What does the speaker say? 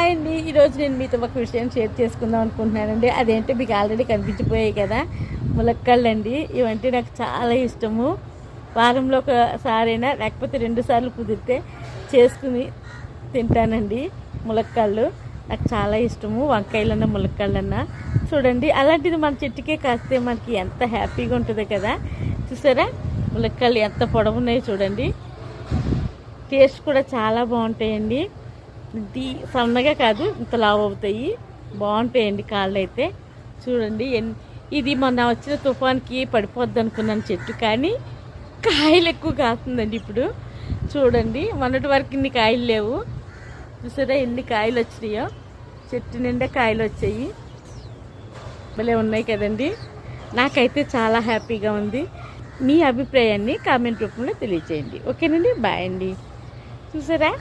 Hi అండి ఈరోజు నేను మీతో ఒక విషయం షేర్ చేసుకుందాం అనుకుంటున్నానండి. అదేంటే మీకు ఆల్రెడీ కనిపించిపోయాయి కదా ములక్కాళ్ళు అండి ఇవంటే నాకు చాలా ఇష్టము. వారంలో ఒకసారైనా లేకపోతే రెండు సార్లు కుదిరితే చేసుకుని తింటానండి ములక్కాళ్ళు. నాకు చాలా ఇష్టము. వంకాయలన్నా ములక్కాళ్ళన్నా. చూడండి అలాంటిది మన చెట్టుకే కాస్తే మనకి ఎంత హ్యాపీగా ఉంటుంది కదా. చూసారా? ములక్కళ్ళు ఎంత పొడవున్నాయో చూడండి. టేస్ట్ కూడా చాలా బాగుంటాయండి. ఇది సన్నగా కాదు ఇంత లావు అవుతాయి. బాగుంటాయండి కాళ్ళు అయితే చూడండి ఎన్ ఇది మొన్న వచ్చిన తుఫాన్కి పడిపోద్ది అనుకున్నాను చెట్టు కానీ కాయలు ఎక్కువ కాస్తుందండి ఇప్పుడు. చూడండి మొన్నటి వరకు ఇన్ని కాయలు లేవు. చూసారా ఎన్ని కాయలు వచ్చినాయో? చెట్టు నిండా కాయలు వచ్చాయి. భలే ఉన్నాయి కదండి. నాకైతే చాలా హ్యాపీగా ఉంది. మీ అభిప్రాయాన్ని కామెంట్ రూపంలో తెలియచేయండి. ఓకేనండి బాయ్ అండి. చూసారా?